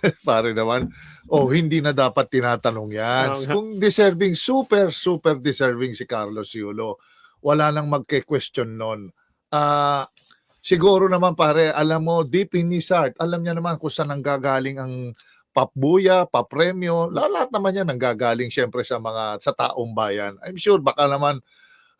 pare naman, oh, hindi na dapat tinatanong yan. Kung deserving, super, super deserving si Carlos Yulo, wala nang magke-question nun. Ah, siguro naman pare, alam mo, deep in his heart, alam niya naman kung saan nanggagaling ang papbuya, papremyo, lahat naman yan nanggagaling siyempre sa mga sa taong bayan. I'm sure baka naman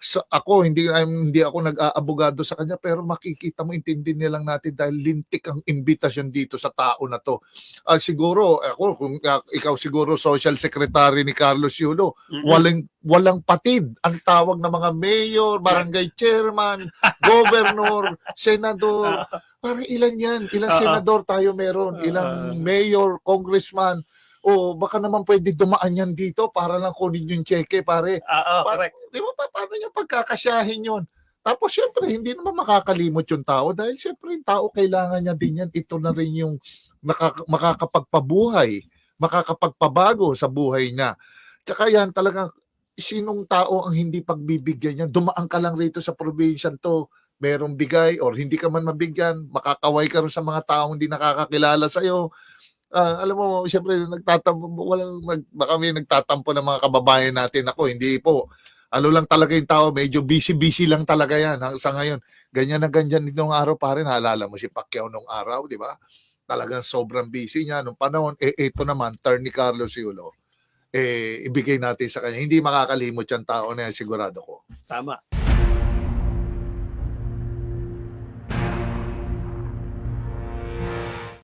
sa ako hindi I'm, hindi ako nag-aabogado sa kanya pero makikita mo intindihin nilang natin dahil lintik ang imbitasyon dito sa tao na to. Ah, siguro ako kung ah, ikaw siguro social secretary ni Carlos Yulo, Mm-mm. walang walang patid ang tawag ng mga mayor, barangay chairman, governor, senador. Parang ilan yan? Ilang Oo. senador tayo meron? Ilang mayor, congressman? O baka naman pwede dumaan yan dito para lang kunin yung cheque, pare. Oo, Pa- correct. Di ba, pa- paano niya pagkakasyahin yun? Tapos syempre, hindi naman makakalimot yung tao dahil syempre yung tao kailangan niya din yan. Ito na rin yung makaka- makakapagpabuhay, makakapagpabago sa buhay niya. Tsaka yan talagang sinong tao ang hindi pagbibigyan niya? Dumaan ka lang rito sa probinsya to, merong bigay or hindi ka man mabigyan, makakaway ka rin sa mga taong hindi nakakakilala sa iyo. alam mo, syempre nagtatampo walang nag, baka may nagtatampo ng mga kababayan natin ako, hindi po. Ano lang talaga yung tao, medyo busy-busy lang talaga yan sa ngayon. Ganyan na ganyan nitong araw pa rin, naalala mo si Pacquiao nung araw, di ba? Talagang sobrang busy niya nung panahon. Eh, ito naman, turn ni Carlos Yulo. Eh, ibigay natin sa kanya. Hindi makakalimot yung tao na yan, sigurado ko. Tama.